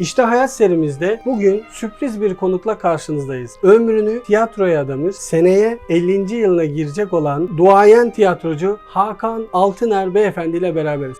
İşte Hayat serimizde bugün sürpriz bir konukla karşınızdayız. Ömrünü tiyatroya adamış, seneye 50. yılına girecek olan duayen tiyatrocu Hakan Altıner Beyefendi ile beraberiz.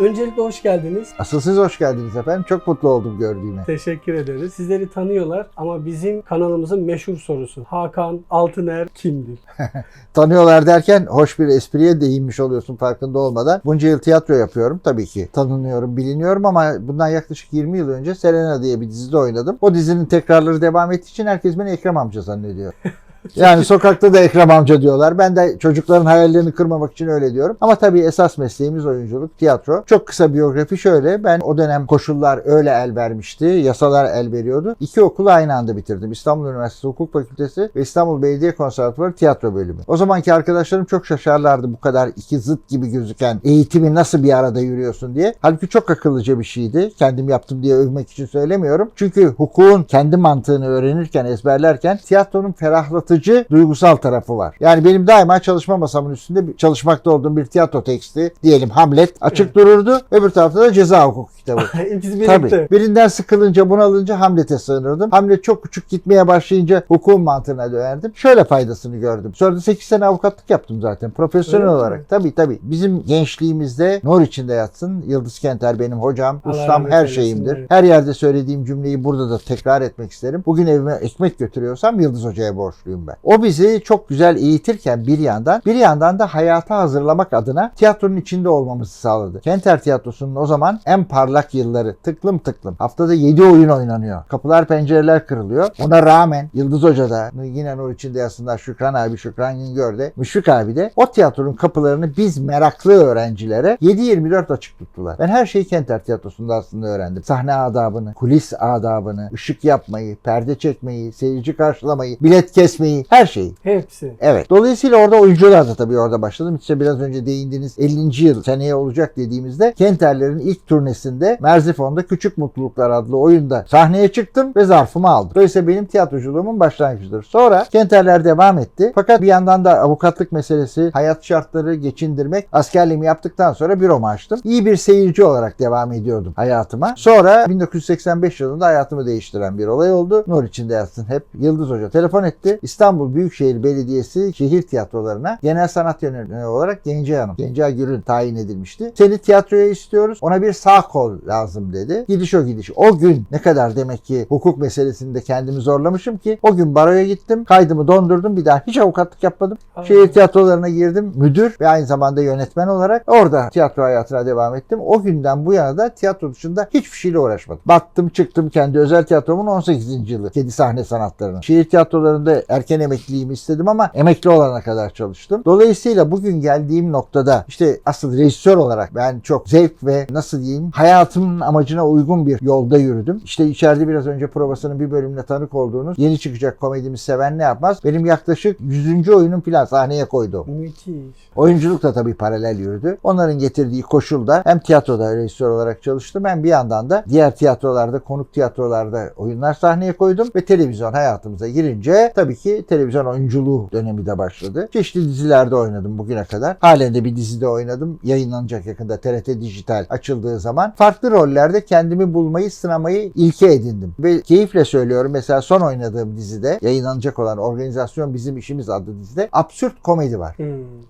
Öncelikle hoş geldiniz. Asıl siz hoş geldiniz efendim. Çok mutlu oldum gördüğüme. Teşekkür ederiz. Sizleri tanıyorlar ama bizim kanalımızın meşhur sorusu. Hakan Altıner kimdir? Tanıyorlar derken hoş bir espriye değinmiş oluyorsun farkında olmadan. Bunca yıl tiyatro yapıyorum tabii ki. Tanınıyorum, biliniyorum ama bundan yaklaşık 20 yıl önce Selena diye bir dizide oynadım. O dizinin tekrarları devam ettiği için herkes beni Ekrem amca zannediyor. Yani sokakta da Ekrem amca diyorlar. Ben de çocukların hayallerini kırmamak için öyle diyorum. Ama tabii esas mesleğimiz oyunculuk, tiyatro. Çok kısa biyografi şöyle. Ben o dönem koşullar öyle el vermişti. Yasalar el veriyordu. İki okulu aynı anda bitirdim. İstanbul Üniversitesi Hukuk Fakültesi ve İstanbul Belediye Konservatuvarı Tiyatro Bölümü. O zamanki arkadaşlarım çok şaşarlardı bu kadar iki zıt gibi gözüken eğitimi nasıl bir arada yürüyorsun diye. Halbuki çok akıllıca bir şeydi. Kendim yaptım diye övmek için söylemiyorum. Çünkü hukukun kendi mantığını öğrenirken, ezberlerken tiyatronun ferahlatıcı duygusal tarafı var. Yani benim daima çalışma masamın üstünde bir- çalışmakta olduğum bir tiyatro teksti diyelim Hamlet açık dururdu. Öbür tarafta da ceza hukuku kitabı. İkisi birlikte. Tabii. Birinden sıkılınca bunalınca Hamlet'e sığınırdım. Hamlet çok küçük gitmeye başlayınca hukukun mantığına dönerdim. Şöyle faydasını gördüm. Sonra da 8 sene avukatlık yaptım zaten profesyonel Öyle mi? olarak. Tabii tabii. Bizim gençliğimizde nur içinde yatsın. Yıldız Kenter benim hocam, Allah ustam, her şeyimdir. evet. Her yerde söylediğim cümleyi burada da tekrar etmek isterim. Bugün evime ekmek götürüyorsam Yıldız Hoca'ya borçluyum ben. O bizi çok güzel eğitirken bir yandan, bir yandan da hayata hazırlamak adına tiyatronun içinde olmamızı sağladı. Kenter Tiyatrosu'nun o zaman en parlak yılları tıklım tıklım. Haftada 7 oyun oynanıyor. Kapılar pencereler kırılıyor. Ona rağmen Yıldız Hoca da yine nur içinde yatsınlar Şükran abi, Şükran Güngör de, Müşfik abi de o tiyatronun kapılarını biz meraklı öğrencilere 7-24 açık tuttular. Ben her şeyi Kenter Tiyatrosu'nda aslında öğrendim. Sahne adabını, kulis adabını, ışık yapmayı, perde çekmeyi, seyirci karşılamayı, bilet kesmeyi, her şeyi. Hepsi. Evet. Dolayısıyla orada oyuncular da tabii orada başladım. İşte biraz önce değindiğiniz 50. yıl seneye olacak dediğimizde Kenterlerin ilk turnesinde Merzifon'da Küçük Mutluluklar adlı oyunda sahneye çıktım ve zarfımı aldım. Dolayısıyla benim tiyatroculuğumun başlangıcıdır. Sonra Kenterler devam etti. Fakat bir yandan da avukatlık meselesi, hayat şartları geçindirmek askerliğimi yaptıktan sonra büromu açtım. İyi bir seyirci olarak devam ediyordum hayatıma. Sonra 1985 yılında hayatımı değiştiren bir olay oldu. Nur içinde yatsın hep. Yıldız Hoca telefon etti. İstanbul Büyükşehir Belediyesi şehir tiyatrolarına genel sanat yönetmeni olarak Gence Hanım, Gence Gür'ün tayin edilmişti. Seni tiyatroya istiyoruz. Ona bir sağ kol lazım dedi. Gidiş o gidiş. O gün ne kadar demek ki hukuk meselesinde kendimi zorlamışım ki o gün baroya gittim. Kaydımı dondurdum. Bir daha hiç avukatlık yapmadım. Aa. Şehir tiyatrolarına girdim. Müdür ve aynı zamanda yönetmen olarak orada tiyatro hayatına devam ettim. O günden bu yana da tiyatro dışında hiçbir şeyle uğraşmadım. Battım çıktım kendi özel tiyatromun 18. yılı. Kedi sahne sanatlarının. Şehir tiyatrolarında erken emekliliğimi istedim ama emekli olana kadar çalıştım. Dolayısıyla bugün geldiğim noktada işte asıl rejisör olarak ben çok zevk ve nasıl diyeyim hayatımın amacına uygun bir yolda yürüdüm. İşte içeride biraz önce provasının bir bölümüne tanık olduğunuz yeni çıkacak komedimi seven ne yapmaz? Benim yaklaşık 100. oyunum falan sahneye koydum. Müthiş. Oyunculuk da tabii paralel yürüdü. Onların getirdiği koşulda hem tiyatroda rejisör olarak çalıştım hem bir yandan da diğer tiyatrolarda, konuk tiyatrolarda oyunlar sahneye koydum ve televizyon hayatımıza girince tabii ki televizyon oyunculuğu dönemi de başladı. Çeşitli dizilerde oynadım bugüne kadar. Halen de bir dizide oynadım. Yayınlanacak yakında TRT Dijital açıldığı zaman. Farklı rollerde kendimi bulmayı, sınamayı ilke edindim. Ve keyifle söylüyorum mesela son oynadığım dizide yayınlanacak olan Organizasyon Bizim İşimiz adlı dizide absürt komedi var. Hmm.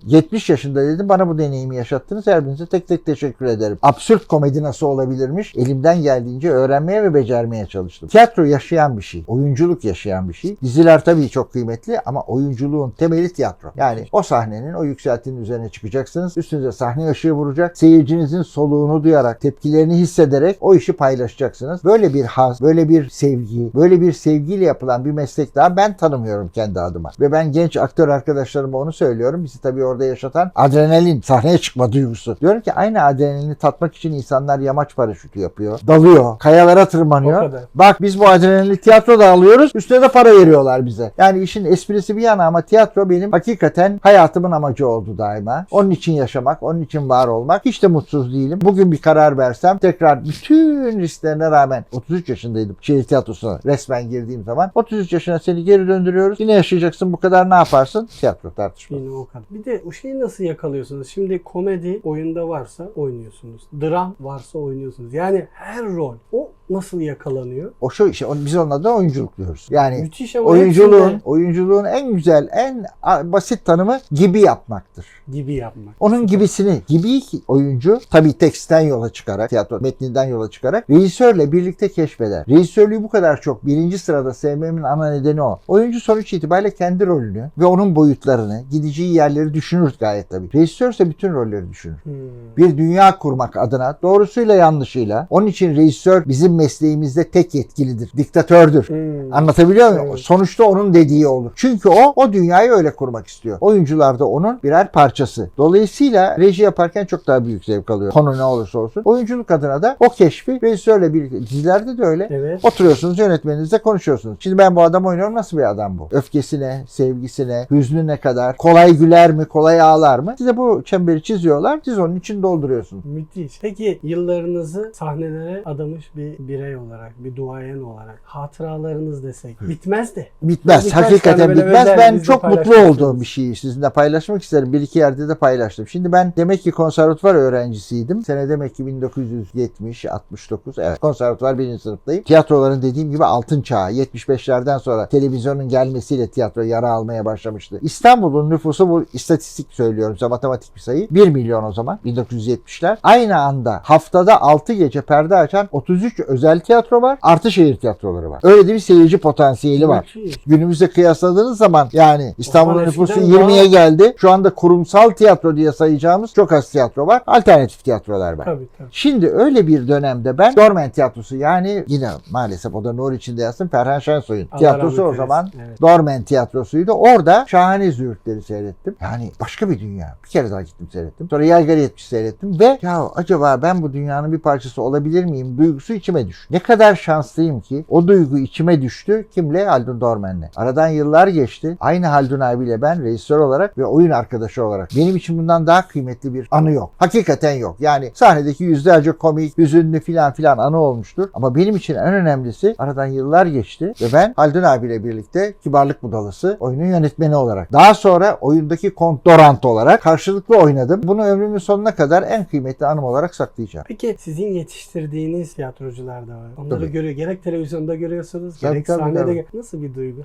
70 yaşında dedim bana bu deneyimi yaşattınız. Her birinize tek tek teşekkür ederim. Absürt komedi nasıl olabilirmiş? Elimden geldiğince öğrenmeye ve becermeye çalıştım. Tiyatro yaşayan bir şey. Oyunculuk yaşayan bir şey. Diziler tabii çok kıymetli ama oyunculuğun temeli tiyatro. Yani o sahnenin, o yükseltinin üzerine çıkacaksınız. Üstünüze sahne ışığı vuracak. Seyircinizin soluğunu duyarak, tepkilerini hissederek o işi paylaşacaksınız. Böyle bir haz, böyle bir sevgi, böyle bir sevgiyle yapılan bir meslek daha ben tanımıyorum kendi adıma. Ve ben genç aktör arkadaşlarıma onu söylüyorum. Bizi tabii orada yaşatan adrenalin, sahneye çıkma duygusu. Diyorum ki aynı adrenalini tatmak için insanlar yamaç paraşütü yapıyor. Dalıyor, kayalara tırmanıyor. Bak biz bu adrenalini tiyatroda alıyoruz. Üstüne de para veriyorlar bize. Yani işin esprisi bir yana ama tiyatro benim hakikaten hayatımın amacı oldu daima. Onun için yaşamak, onun için var olmak. Hiç de mutsuz değilim. Bugün bir karar versem tekrar bütün risklerine rağmen 33 yaşındaydım şehir tiyatrosuna resmen girdiğim zaman 33 yaşına seni geri döndürüyoruz. Yine yaşayacaksın bu kadar ne yaparsın? Tiyatro tartışma. Yine o kadar. Bir de o şeyi nasıl yakalıyorsunuz? Şimdi komedi oyunda varsa oynuyorsunuz. Dram varsa oynuyorsunuz. Yani her rol. O nasıl yakalanıyor? O şu işte biz onun adına oyunculuk diyoruz. Yani Müthiş ama oyunculuğun hepsinde oyunculuğun en güzel en basit tanımı gibi yapmaktır. gibi yapmak. Onun gibisini, gibi oyuncu tabii tekstten yola çıkarak, tiyatro metninden yola çıkarak rejisörle birlikte keşfeder. Rejisörlüğü bu kadar çok birinci sırada sevmemin ana nedeni o. Oyuncu sonuç itibariyle kendi rolünü ve onun boyutlarını, gideceği yerleri düşünür gayet tabii. Rejisör ise bütün rolleri düşünür. Hmm. Bir dünya kurmak adına doğrusuyla yanlışıyla. Onun için rejisör bizim mesleğimizde tek yetkilidir. Diktatördür. Hmm. Anlatabiliyor muyum? Evet. Sonuçta onun dediği olur. Çünkü o o dünyayı öyle kurmak istiyor. Oyuncular da onun birer parçası. Dolayısıyla reji yaparken çok daha büyük zevk alıyor. Konu ne olursa olsun. Oyunculuk adına da o keşfi rejisörle birlikte dizilerde de öyle. Evet. Oturuyorsunuz yönetmeninizle konuşuyorsunuz. Şimdi ben bu adam oynuyorum nasıl bir adam bu? Öfkesine, sevgisine, hüznü ne kadar? Kolay güler mi? Kolay ağlar mı? Size bu çemberi çiziyorlar. Siz onun için dolduruyorsunuz. Müthiş. Peki yıllarınızı sahnelere adamış bir birey olarak, bir duayen olarak hatıralarınız desek bitmez de. Bitmez. Birkaç Hakikaten bitmez. Ben çok mutlu olduğum bir şeyi sizinle paylaşmak isterim. Bir iki yerde de paylaştım. Şimdi ben demek ki konservatuvar öğrencisiydim. Sene demek ki 1970, 69. Evet. Konservatuvar birinci sınıftayım. Tiyatroların dediğim gibi altın çağı. 75'lerden sonra televizyonun gelmesiyle tiyatro yara almaya başlamıştı. İstanbul'un nüfusu bu istatistik söylüyorum size matematik bir sayı. 1 milyon o zaman 1970'ler. Aynı anda haftada 6 gece perde açan 33 özel tiyatro var. Artı şehir tiyatroları var. Öyle de bir seyirci potansiyeli var günümüzde kıyasladığınız zaman yani İstanbul'un nüfusu eskiden 20'ye daha- geldi. Şu anda kurumsal tiyatro diye sayacağımız çok az tiyatro var. Alternatif tiyatrolar var. Tabii tabii. Şimdi öyle bir dönemde ben Dormen Tiyatrosu yani yine maalesef o da Nur içinde yazsın Ferhan Şensoy'un tiyatrosu o zaman. Evet. Dormen Tiyatrosu'ydu. Orada şahane züğürtleri seyrettim. Yani başka bir dünya. Bir kere daha gittim seyrettim. Sonra Yaygara 70 seyrettim ve ya acaba ben bu dünyanın bir parçası olabilir miyim duygusu içime düştü. Ne kadar şanslıyım ki o duygu içime düştü. Kimle? Haldun Dormen'le. Aradan yıllar geçti. Aynı Haldun abiyle ben rejisör olarak ve oyun arkadaşı olarak. Benim için bundan daha kıymetli bir anı yok. Hakikaten yok. Yani sahnedeki yüzlerce komik, hüzünlü filan filan anı olmuştur. Ama benim için en önemlisi aradan yıllar geçti ve ben Haldun abiyle birlikte Kibarlık Budalası oyunun yönetmeni olarak. Daha sonra oyundaki Kont Dorant olarak karşılıklı oynadım. Bunu ömrümün sonuna kadar en kıymetli anım olarak saklayacağım. Peki sizin yetiştirdiğiniz tiyatrocular da var. Onları Tabii. görüyor. Gerek televizyonda görüyorsunuz, Tabii, gerek tabii, sahnede. tabii. Nasıl bir duygu?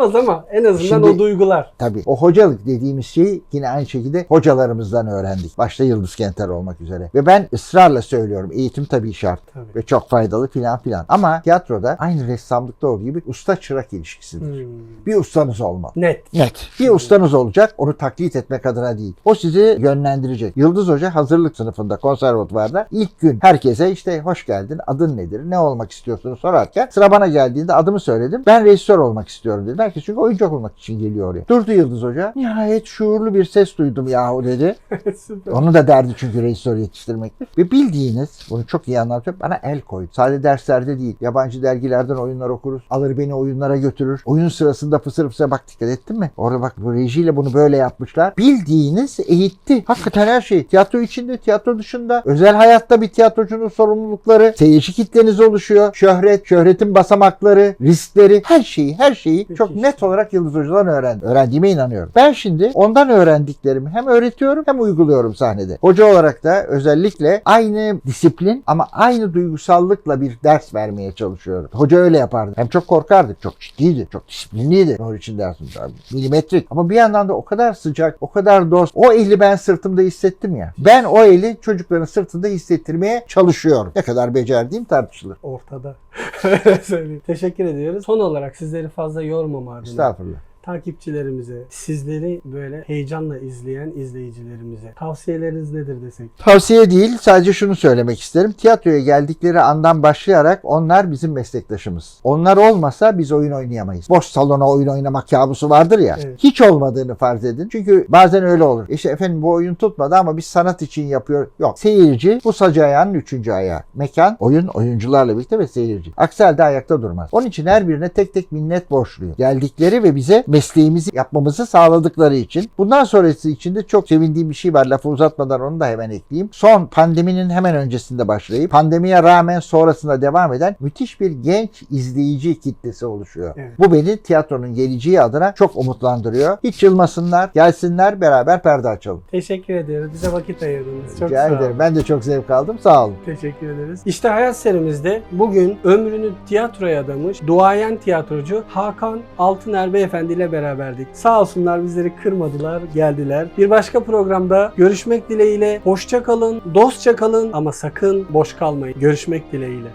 Anlatılmaz ama en azından Şimdi- o duygular. Tabii o hocalık dediğimiz şeyi yine aynı şekilde hocalarımızdan öğrendik. Başta Yıldız Kenter olmak üzere. Ve ben ısrarla söylüyorum eğitim tabii şart Tabii. ve çok faydalı filan filan. Ama tiyatroda aynı ressamlıkta olduğu gibi usta çırak ilişkisidir. Hmm. Bir ustanız olmalı. Net. Net. Bir ustanız olacak onu taklit etmek adına değil. O sizi yönlendirecek. Yıldız Hoca hazırlık sınıfında konservatuvarda ilk gün herkese işte hoş geldin adın nedir ne olmak istiyorsunuz sorarken sıra bana geldiğinde adımı söyledim. Ben rejisör olmak istiyorum dedim. Herkes çünkü oyuncu olmak için geliyor oraya. Durdu Yıldız Hoca. Nihayet şuurlu bir ses duydum yahu dedi. Onun da derdi çünkü rejisör yetiştirmektir. Ve bildiğiniz, bunu çok iyi anlatıyorum, bana el koydu. Sadece derslerde değil, yabancı dergilerden oyunlar okuruz. Alır beni oyunlara götürür. Oyun sırasında fısır fısır bak dikkat ettin mi? Orada bak bu rejiyle bunu böyle yapmışlar. Bildiğiniz eğitti. Hakikaten her şey. Tiyatro içinde, tiyatro dışında. Özel hayatta bir tiyatrocunun sorumlulukları. Seyirci kitleniz oluşuyor. Şöhret, şöhretin basamakları, riskleri, her şeyi, her şeyi çok Müthiş. Net olarak Yıldız Hoca'dan öğrendim. Öğrendiğime inanıyorum. Ben şimdi ondan öğrendiklerimi hem öğretiyorum hem uyguluyorum sahnede. Hoca olarak da özellikle aynı disiplin ama aynı duygusallıkla bir ders vermeye çalışıyorum. Hoca öyle yapardı. Hem çok korkardı. Çok ciddiydi. Çok disiplinliydi. Onun için tabii. Milimetrik. Ama bir yandan da o kadar sıcak, o kadar dost. O eli ben sırtımda hissettim ya. Ben o eli çocukların sırtında hissettirmeye çalışıyorum. Ne kadar becerdiğim tartışılır. Ortada. Teşekkür ediyoruz. Son olarak sizleri fazla yormama adına. Estağfurullah. Takipçilerimize, sizleri böyle heyecanla izleyen izleyicilerimize tavsiyeleriniz nedir desek? Tavsiye değil, sadece şunu söylemek isterim. Tiyatroya geldikleri andan başlayarak onlar bizim meslektaşımız. Onlar olmasa biz oyun oynayamayız. Boş salona oyun oynamak kabusu vardır ya. Evet. Hiç olmadığını farz edin. Çünkü bazen öyle olur. İşte efendim bu oyun tutmadı ama biz sanat için yapıyor. Yok. Seyirci bu sac ayağının üçüncü ayağı. Mekan, oyun, oyuncularla birlikte ve seyirci. Aksi halde ayakta durmaz. Onun için her birine tek tek minnet borçluyum. Geldikleri ve bize mesleğimizi yapmamızı sağladıkları için. Bundan sonrası için de çok sevindiğim bir şey var. Lafı uzatmadan onu da hemen ekleyeyim. Son pandeminin hemen öncesinde başlayıp pandemiye rağmen sonrasında devam eden müthiş bir genç izleyici kitlesi oluşuyor. Evet. Bu beni tiyatronun geleceği adına çok umutlandırıyor. Hiç yılmasınlar, gelsinler beraber perde açalım. Teşekkür ederiz. Bize vakit ayırdınız. Çok Rica sağ olun. ederim. Ben de çok zevk aldım. Sağ olun. Teşekkür ederiz. İşte Hayat serimizde bugün ömrünü tiyatroya adamış duayen tiyatrocu Hakan Altıner Beyefendi ile beraberdik. Sağ olsunlar bizleri kırmadılar, geldiler. Bir başka programda görüşmek dileğiyle. Hoşça kalın, dostça kalın ama sakın boş kalmayın. Görüşmek dileğiyle.